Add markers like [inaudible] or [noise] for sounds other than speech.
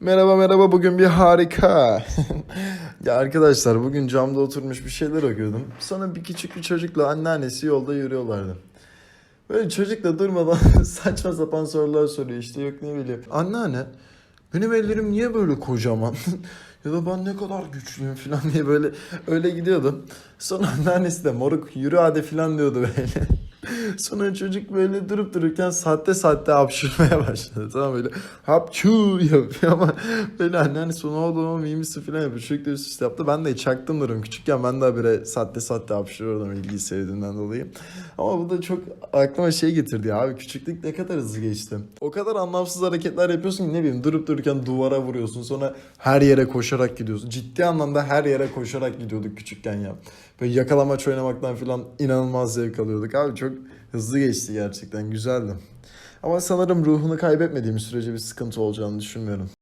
Merhaba merhaba bugün bir harika. [laughs] ya arkadaşlar bugün camda oturmuş bir şeyler okuyordum. Sonra bir küçük bir çocukla anneannesi yolda yürüyorlardı. Böyle çocuk da durmadan [laughs] saçma sapan sorular soruyor işte yok ne bileyim. Anneanne benim ellerim niye böyle kocaman? [laughs] ya da ben ne kadar güçlüyüm falan diye böyle öyle gidiyordum. Sonra anneannesi de moruk yürü hadi falan diyordu böyle. [laughs] Sonra çocuk böyle durup dururken saatte saatte hapşırmaya başladı. Tamam böyle hapçu yapıyor ama [laughs] böyle anneannesi ne oldu ama iyi misin falan yapıyor. Çocuk da üst yaptı. Ben de çaktım durum. Küçükken ben de böyle saatte saatte hapşırıyordum ilgiyi sevdiğimden dolayı. Ama bu da çok aklıma şey getirdi ya abi. Küçüklük ne kadar hızlı geçti. O kadar anlamsız hareketler yapıyorsun ki ne bileyim durup dururken duvara vuruyorsun. Sonra her yere koşarak gidiyorsun. Ciddi anlamda her yere koşarak gidiyorduk küçükken ya. Böyle yakalamaç oynamaktan falan inanılmaz zevk alıyorduk abi. Çok hızlı geçti gerçekten. Güzeldi. Ama sanırım ruhunu kaybetmediğim sürece bir sıkıntı olacağını düşünmüyorum.